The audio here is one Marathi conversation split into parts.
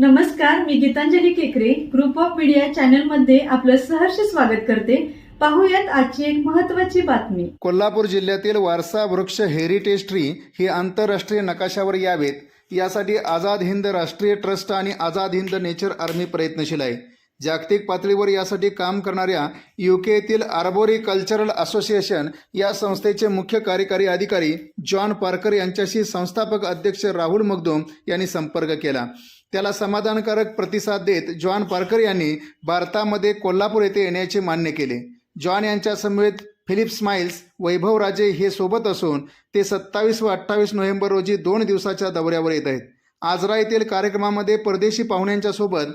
नमस्कार मी गीतांजली केकरे. ग्रुप ऑफ मीडिया चॅनलमध्ये आपलं सहर्ष स्वागत करते. पाहूयात आजची एक महत्वाची बातमी. कोल्हापूर जिल्ह्यातील वारसा वृक्ष हेरिटेज ट्री ही आंतरराष्ट्रीय नकाशावर यावेत. यासाठी आझाद हिंद राष्ट्रीय ट्रस्ट आणि आझाद हिंद नेचर आर्मी प्रयत्नशील आहे. जागतिक पातळीवर यासाठी काम करणाऱ्या U K arboricultural association या संस्थेचे मुख्य कार्यकारी अधिकारी जॉन पार्कर यांच्याशी संस्थापक अध्यक्ष राहुल मगदूम यांनी संपर्क केला. त्याला समाधानकारक प्रतिसाद देत जॉन पार्कर यांनी भारतामध्ये कोल्हापूर येथे येण्याचे मान्य केले. जॉन यांच्या समवेत फिलिप स्माइल्स वैभव राजे हे सोबत असून ते सत्तावीस व अठ्ठावीस नोव्हेंबर रोजी दोन दिवसाच्या दौऱ्यावर येत आहेत. आजरा येथील कार्यक्रमामध्ये परदेशी पाहुण्यांच्या सोबत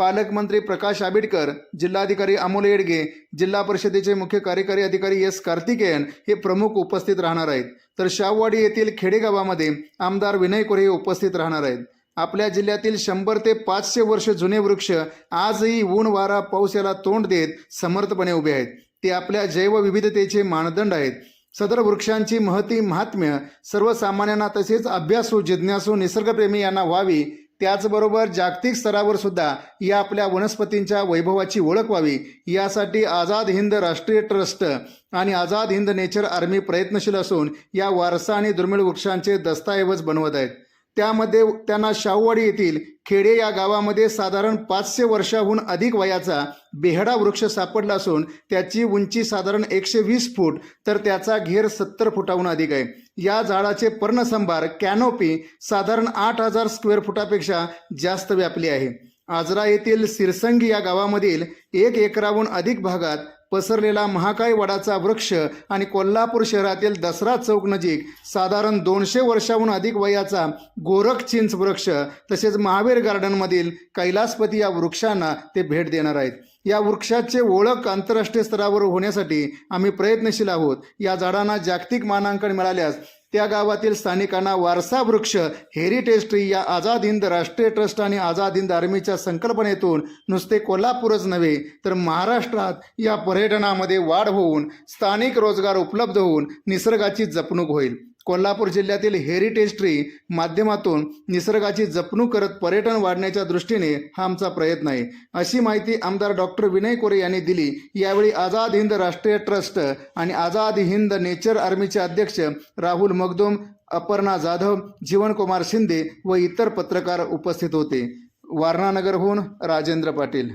पालकमंत्री प्रकाश आबिडकर जिल्हाधिकारी अमोल येडगे जिल्हा परिषदेचे मुख्य कार्यकारी अधिकारी एस कार्तिकेयन हे प्रमुख उपस्थित राहणार आहेत. तर शाहवाडी येथील खेडेगावामध्ये आमदार विनय कोरे हे उपस्थित राहणार आहेत. आपल्या जिल्ह्यातील शंभर ते पाचशे वर्ष जुने वृक्ष आजही ऊन वारा पाऊस याला तोंड देत समर्थपणे उभे आहेत. ते आपल्या जैवविविधतेचे मानदंड आहेत. सदर वृक्षांची महती महात्म्य सर्वसामान्यांना तसेच अभ्यासू जिज्ञासू निसर्गप्रेमी यांना व्हावी त्याचबरोबर जागतिक स्तरावर सुद्धा या आपल्या वनस्पतींच्या वैभवाची ओळख व्हावी. यासाठी आझाद हिंद राष्ट्रीय ट्रस्ट आणि आझाद हिंद नेचर आर्मी प्रयत्नशील असून या वारसा आणि दुर्मिळ वृक्षांचे दस्तऐवज बनवत आहेत. त्यामध्ये त्यांना शाहूवाडी येथील खेडे या गावामध्ये साधारण पाचशे वर्षाहून अधिक वयाचा बेहडा वृक्ष सापडला असून त्याची उंची साधारण एकशे वीस फूट तर त्याचा घेर सत्तर फुटाहून अधिक आहे. या झाडाचे पर्णसंभार कॅनोपी साधारण आठ हजार स्क्वेअर फुटापेक्षा जास्त व्यापली आहे. आजरा येथील सिरसंगी या गावामधील एक एकराहून अधिक भागात पसरलेला महाकाय वडाचा वृक्ष आणि कोल्हापूर शहरातील दसरा चौक नजीक साधारण दोनशे वर्षाहून अधिक वयाचा गोरख चिंच वृक्ष तसेच महावीर गार्डनमधील कैलासपती या वृक्षांना ते भेट देणार आहेत. या वृक्षाचे ओळख आंतरराष्ट्रीय स्तरावर होण्यासाठी आम्ही प्रयत्नशील आहोत. या झाडांना जागतिक मानांकन मिळाल्यास त्या गावातील स्थानिकांना वारसा वृक्ष हेरिटेज ट्री या आझाद हिंद राष्ट्रीय ट्रस्ट आणि आझाद हिंद आर्मीच्या संकल्पनेतून नुसते कोल्हापूरच नव्हे तर महाराष्ट्रात या पर्यटनामध्ये वाढ होऊन स्थानिक रोजगार उपलब्ध होऊन निसर्गाची जपणूक होईल. कोल्हापूर जिल्ह्यातील हेरिटेज ट्री माध्यमातून निसर्गाची जपणूक करत पर्यटन वाढण्याच्या दृष्टीने हा आमचा प्रयत्न आहे. अशी माहिती आमदार डॉक्टर विनय कोरे यांनी दिली. यावेळी आझाद हिंद राष्ट्रीय ट्रस्ट आणि आझाद हिंद नेचर आर्मीचे अध्यक्ष राहुल मगदूम अपर्णा जाधव जीवनकुमार शिंदे व इतर पत्रकार उपस्थित होते. वारणानगरहून राजेंद्र पाटील.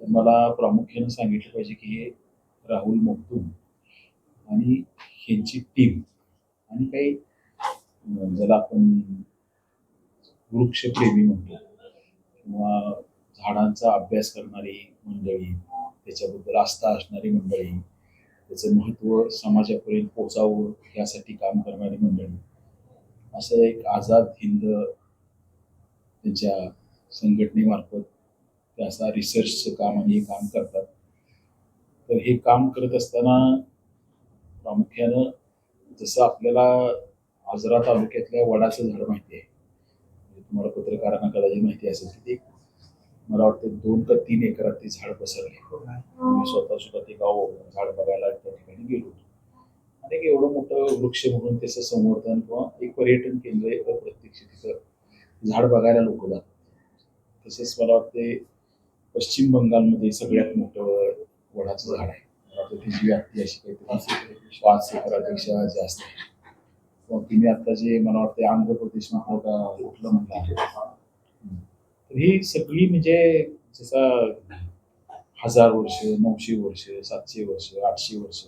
मला प्रामुख्याने सांगितलं पाहिजे की हे राहुल मगदूम आणि ह्यांची टीम आणि काही ज्याला आपण वृक्षप्रेमी म्हणतो किंवा झाडांचा अभ्यास करणारी मंडळी त्याच्याबद्दल आस्था असणारी मंडळी त्याचं महत्त्व समाजापर्यंत पोचावं यासाठी काम करणारी मंडळी. असं एक आझाद हिंद त्यांच्या संघटनेमार्फत ते असा रिसर्चचं काम आणि हे काम करतात. तर हे काम करत असताना प्रामुख्यानं जसं आपल्याला आजरा तालुक्यातल्या वडाचं झाड माहिती आहे. म्हणजे तुम्हाला पत्रकारांना कदाचित माहिती असेल की ते मला वाटतं दोन का तीन एकरात ते झाड पसरले. मी स्वतः सुद्धा ते गाव झाड बघायला त्या ठिकाणी गेलो होतो. आणि एवढं मोठं वृक्ष म्हणून त्याचं संवर्धन किंवा एक पर्यटन केंद्र आहे प्रत्यक्ष तिथं झाड बघायला लोक जातात. तसेच मला वाटते पश्चिम बंगालमध्ये सगळ्यात मोठं वडाचं झाड आहे. वाटतं व्याप्ती अशी काहीतरी पाच एकरापेक्षा जास्त आहे किंवा तुम्ही आता जे मला वाटतं आंध्र प्रदेश म्हटलं कुठलं म्हणलं तर ही सगळी म्हणजे जसा हजार वर्ष नऊशे वर्ष सातशे वर्ष आठशे वर्ष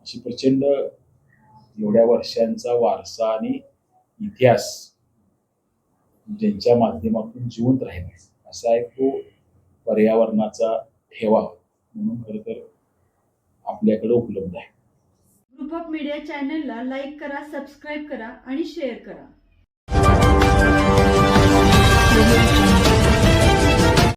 अशी प्रचंड एवढ्या वर्षांचा वारसा आणि इतिहास ज्यांच्या माध्यमातून जिवंत राहिला असा एक तो पर्यावरणाचा ठेवा म्हणून खरं तर आपल्याकडे उपलब्ध आहे. ग्रुप ऑफ मीडिया चॅनलला लाईक करा सबस्क्राईब करा आणि शेअर करा.